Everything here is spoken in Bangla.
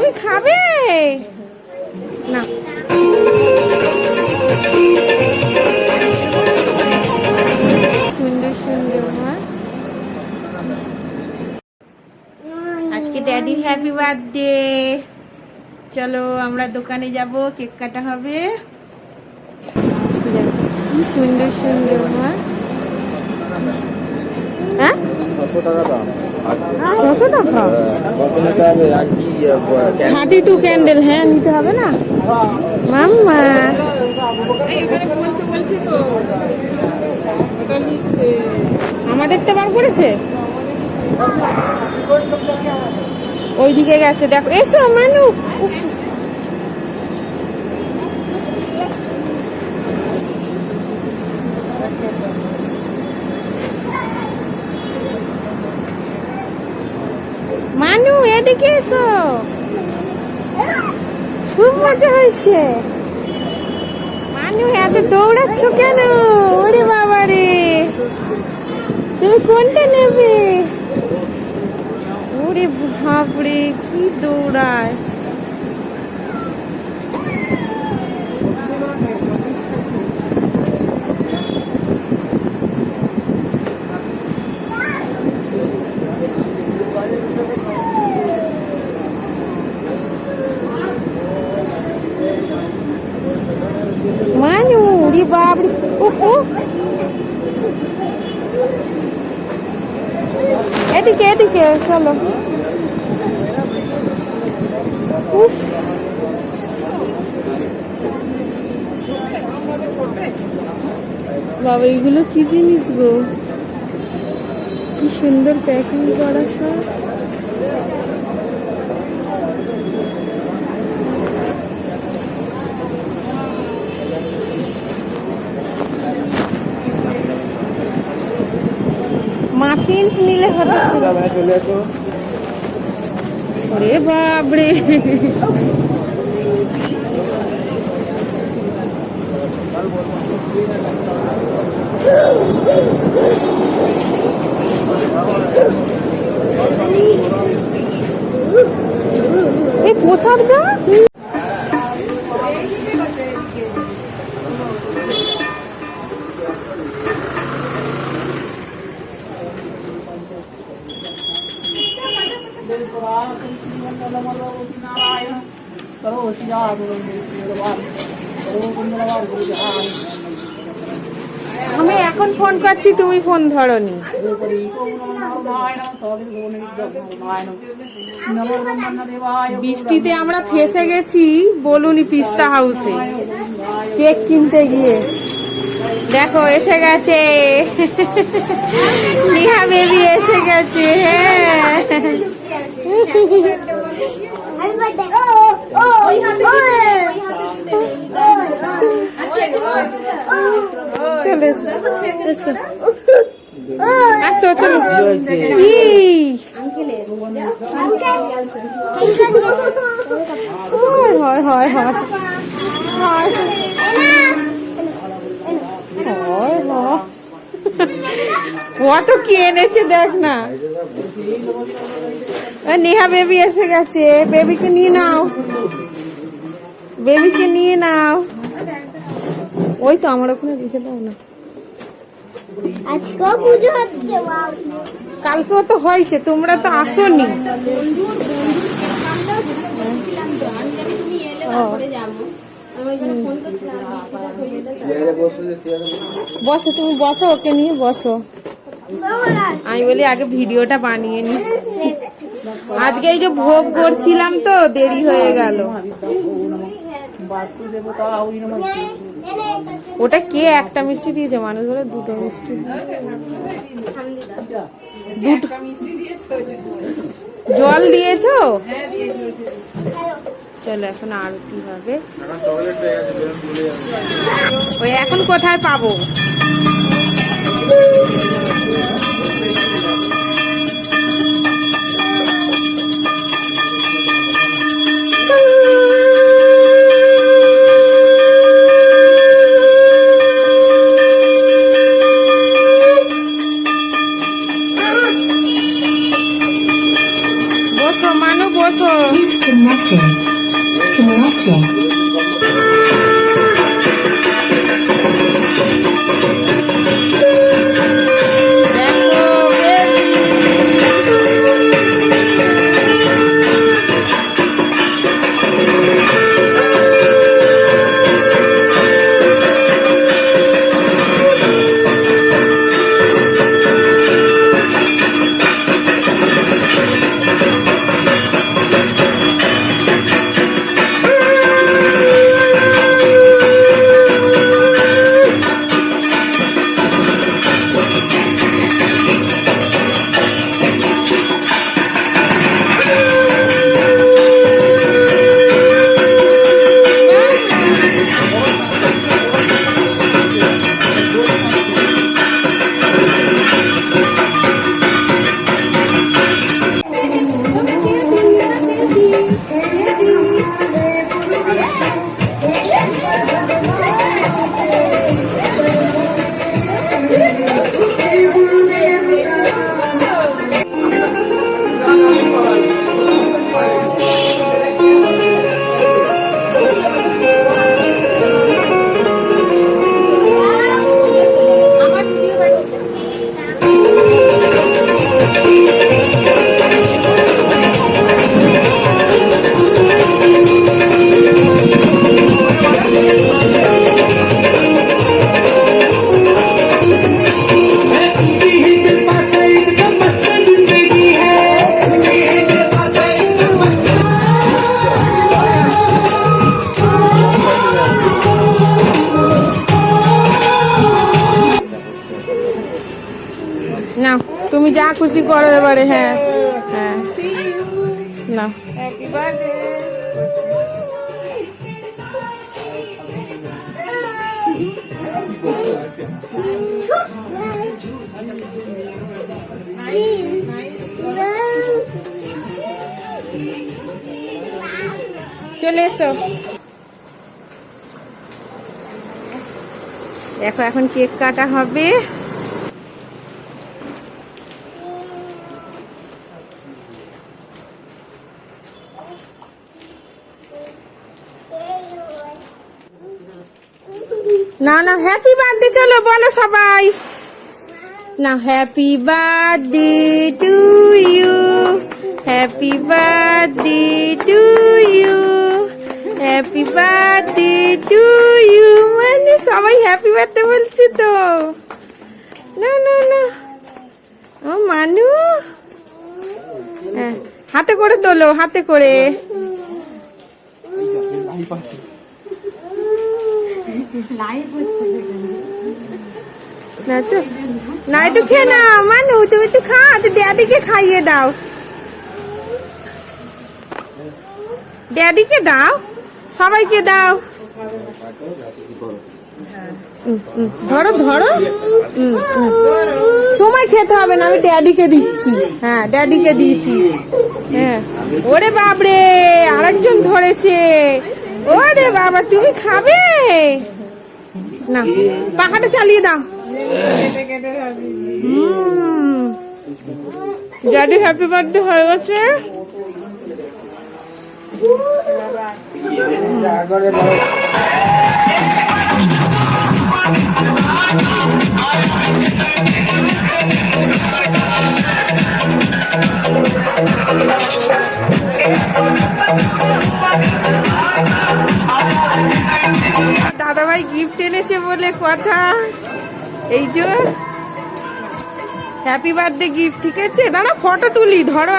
তুমি খাবে? না। আজকে ড্যাডির হ্যাপি বার্থডে চলো, আমরা দোকানে যাব, কেক কাটা হবে। কি সুন্দর সুন্দর, মা। হ্যাঁ? ছশো টাকা দাম। ছশো টাকা থার্টি টু ক্যান্ডেল হ্যাঁ নিতে হবে না। মাম্মা। আমাদেরটা বার করেছে? ওইদিকে গেছে, দেখো, এসো, মানু। এসো খুব মজা হয়েছে। মানু, এত দৌড়াচ্ছ কেন? ওরে বাবা রে তুমি কোনটা নেবে? ওরে ভাবরে কি দৌড়ায়? মানু রে বাপরে উফ। এদিকে এদিকে চলো উফ বাবা, এগুলো কি জিনিস গো? কি সুন্দর প্যাকিং করা সব। মাফিনস নিলে হতো ওরে বাপরে। এই আমি এখন ফোন করছি তুমি ফোন ধরনি। বৃষ্টিতে আমরা ফেসে গেছি বলুনি পিস্তা হাউসে। কেক কিনতে গিয়ে। দেখো এসে গেছে। নিহা বেবি এসে গেছে হ্যাঁ। চলো কি হয় হয় হয় হয় হয় হয় এনেছে দেখ না নেহা বেবি এসে গেছে। বেবিকে নিয়ে নাও। বেবিকে নিয়ে নাও। ওই তো আমার ওখানে রেখে দাও না। আজকেও পুজো হচ্ছে কালকেও তো হয়েছে তোমরা তো আসোনি। বসো তুমি বসো ওকে নিয়ে বসো। আমি বলি আগে ভিডিওটা বানিয়ে নি। আজকে এই যে ভোগ করছিলাম তো, দেরি হয়ে গেল। ওটা কে? একটা মিষ্টি দিয়েছে, মানুষ বলে দুটো মিষ্টি। জল দিয়েছ? চলো, এখন আর আরতি হবে? ওই এখন কোথায় পাবো? তুমি যা খুশি করো এবারে হ্যাঁ। হ্যাঁ। না। চলে এসো। দেখো এখন কেক কাটা হবে। না না হ্যাপি বার্থডে চলো বলো সবাই। না happy birthday to you happy birthday to you happy birthday to you মানে সবাই হ্যাপি বার্থডে বলছে তো। না না না। ও, মানু। হ্যাঁ হাতে করে তোলো, হাতে করে। না একটু খেয়ে না মানু তুমি একটু খা তো ড্যাডিকে খাইয়ে দাও। ড্যাডিকে দাও সবাইকে দাও। ধরো ধরো। তোমায় খেতে হবে না আমি ড্যাডিকে দিচ্ছি। হ্যাঁ ড্যাডিকে দিয়েছি। হ্যাঁ। ওরে বাবরে আরেকজন ধরেছে। ওরে বাবা তুমি খাবে? না। পাখাটা চালিয়ে দাও। ড্যাডি হ্যাপি বার্থডে হয়ে গেছে। Thank গিফট এনেছে বলে কথা। এই যে হ্যাপি বার্থডে গিফট ঠিক আছে? দাঁড়া ফটো তুলি ধরো।